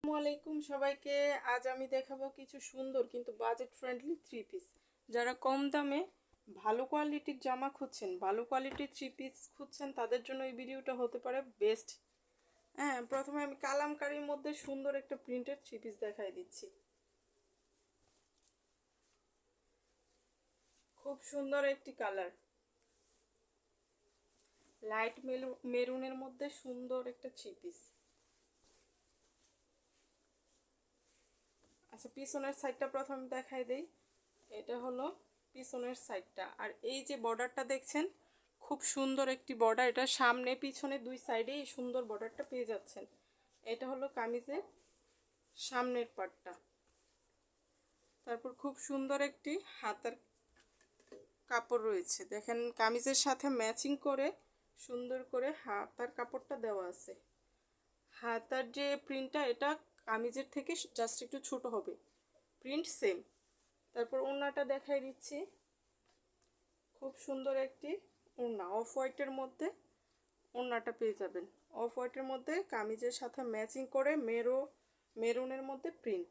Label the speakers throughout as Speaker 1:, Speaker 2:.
Speaker 1: আসসালামু আলাইকুম সবাইকে। আজ আমি দেখাবো কিছু সুন্দর কিন্তু বাজেট ফ্রেন্ডলি থ্রি পিস যারা কম দামে ভালো কোয়ালিটির জামা খুঁজছেন, ভালো কোয়ালিটির থ্রি পিস খুঁজছেন, তাদের জন্য এই ভিডিওটা হতে পারে বেস্ট হ্যাঁ প্রথমে আমি কালামকারির মধ্যে সুন্দর একটা প্রিন্টের থ্রি পিস দেখাই দিচ্ছি। খুব সুন্দর একটি কালার লাইট মেরুনের মধ্যে সুন্দর একটা থ্রি পিস আচ্ছা পিছনের সাইডটা প্রথমে দেখাই দেই। এটা হলো পিছনের সাইডটা আর এই যে বর্ডারটা দেখছেন, খুব সুন্দর একটি বর্ডার এটা সামনে, পিছনে দুই সাইডে এই সুন্দর বর্ডারটা পেয়ে যাচ্ছেন। এটা হলো কামিজের সামনের পার্টটা তারপর খুব সুন্দর একটি হাতার কাপড় রয়েছে। দেখেন, কামিজের সাথে ম্যাচিং করে সুন্দর করে হাতার কাপড়টা দেওয়া আছে। হাতার যে প্রিন্টটা এটা কামিজের থেকে জাস্ট একটু ছোট হবে। প্রিন্ট সেম তারপর ওড়নাটা দেখাই দিচ্ছি। খুব সুন্দর একটি ওড়না। অফ হোয়াইটের মধ্যে ওড়নাটা পেয়ে যাবেন। অফ হোয়াইটের মধ্যে কামিজের সাথে ম্যাচিং করে মেরো, মেরুনের মধ্যে প্রিন্ট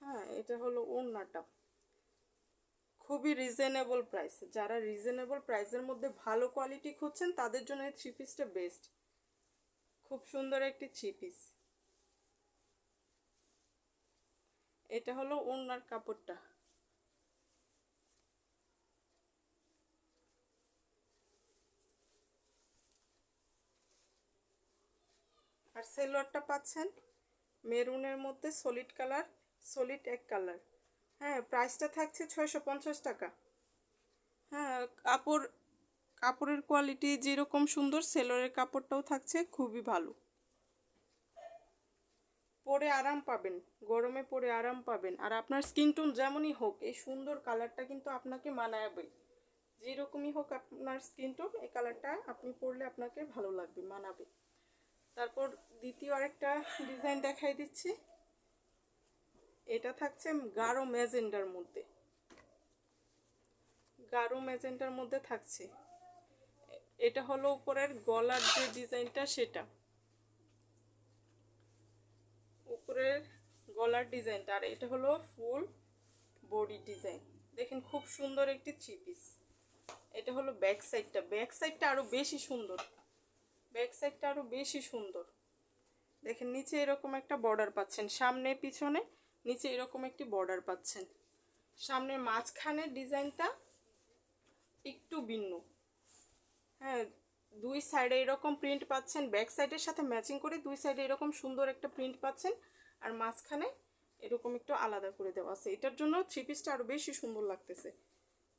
Speaker 1: হ্যাঁ এটা হলো ওড়নাটা। খুবই রিজনেবল প্রাইস যারা রিজনেবল প্রাইসের মধ্যে ভালো কোয়ালিটি খুঁজছেন, তাদের জন্য এই থ্রি পিসটা বেস্ট খুব সুন্দর একটি থ্রি পিস এটা হলো ওনার কাপড়টা। আর সেলোয়ারটা পাচ্ছেন মেরুনের মধ্যে সলিড কালার সলিড এক কালার হ্যাঁ প্রাইসটা থাকছে ছয়শো পঞ্চাশ টাকা। হ্যাঁ কাপড়, কাপড়ের কোয়ালিটি যেরকম সুন্দর, সেলোয়ারের কাপড়টাও থাকছে খুবই ভালো। পরে আরাম পাবেন, গরমে পরে আরাম পাবেন। আর আপনার স্কিন টোন যেমনই হোক, এই সুন্দর কালারটা কিন্তু আপনাকে মানাবে। যেরকমই হোক আপনার স্কিন টোন এই কালারটা আপনি পরলে আপনাকে ভালো লাগবে, মানাবে। তারপর দ্বিতীয় আরেকটা ডিজাইন দেখাই দিচ্ছি। এটা থাকছে গাঢ় ম্যাজেন্ডার মধ্যে। গাঢ় ম্যাজেন্ডার মধ্যে থাকছে। এটা হলো উপরের গলার যে ডিজাইনটা সেটা। উপরের গলার ডিজাইনটা আর এটা হলো ফুল বডি ডিজাইন দেখেন খুব সুন্দর একটি থ্রি পিস এটা হলো ব্যাক সাইডটা ব্যাক সাইডটা আরও বেশি সুন্দর। ব্যাক সাইডটা আরও বেশি সুন্দর। দেখেন নিচে এরকম একটা বর্ডার পাচ্ছেন। সামনে, পিছনে, নিচে এরকম একটি বর্ডার পাচ্ছেন। সামনের মাঝখানের ডিজাইনটা একটু ভিন্ন। হ্যাঁ দুই সাইডে এরকম প্রিন্ট পাচ্ছেন। ব্যাক সাইডের সাথে ম্যাচিং করে দুই সাইডে এরকম সুন্দর একটা প্রিন্ট পাচ্ছেন। আর মাঝখানে এরকম একটু আলাদা করে দেওয়া আছে। এটার জন্য থ্রি পিসটা আরও বেশি সুন্দর লাগতেছে।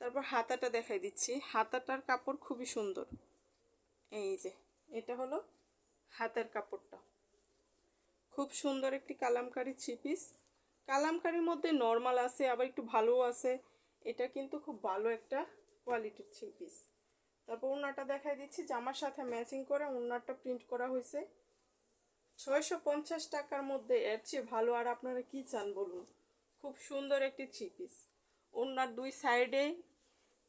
Speaker 1: তারপর হাতাটা দেখাই দিচ্ছি। হাতাটার কাপড় খুবই সুন্দর। এই যে, এটা হলো হাতার কাপড়টা। খুব সুন্দর একটি কালামকারি থ্রি পিস কালামকারির মধ্যে নর্মাল আছে, আবার একটু ভালোও আছে। এটা কিন্তু খুব ভালো একটা কোয়ালিটির থ্রি পিস তারপর ওনাটা দেখাই দিচ্ছি। জামার সাথে ম্যাচিং করে ওনারটা প্রিন্ট করা হয়েছে। ছয়শো পঞ্চাশ টাকার মধ্যে এর চেয়ে ভালো, আর আপনারা কি চান বলুন? খুব সুন্দর একটি থ্রি পিস ওনার দুই সাইডে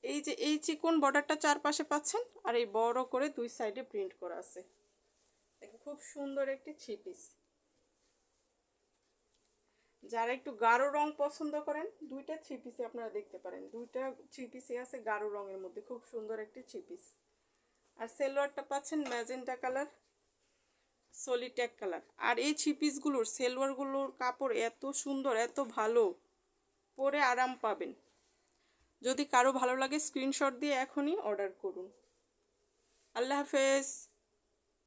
Speaker 1: এই যে, এই চিকন বর্ডারটা চারপাশে পাচ্ছেন, আর এই বড় করে দুই সাইডে প্রিন্ট করা আছে। খুব সুন্দর একটি থ্রি পিস যারা একটু গাঢ় রং পছন্দ করেন, দুইটা থ্রি পিসে আপনারা দেখতে পারেন। দুইটা থ্রি পিসে আছে গাঢ় রঙের মধ্যে, খুব সুন্দর একটি থ্রি পিস আর সেলোয়ারটা পাচ্ছেন ম্যাজেন্টা কালার। সলিট্যাক কালার আর এই থ্রি পিসগুলোর সেলোয়ারগুলোর কাপড় এত সুন্দর, এত ভালো। পরে আরাম পাবেন। যদি কারও ভালো লাগে স্ক্রিনশট দিয়ে এখনই অর্ডার করুন। আল্লাহ হাফেজ।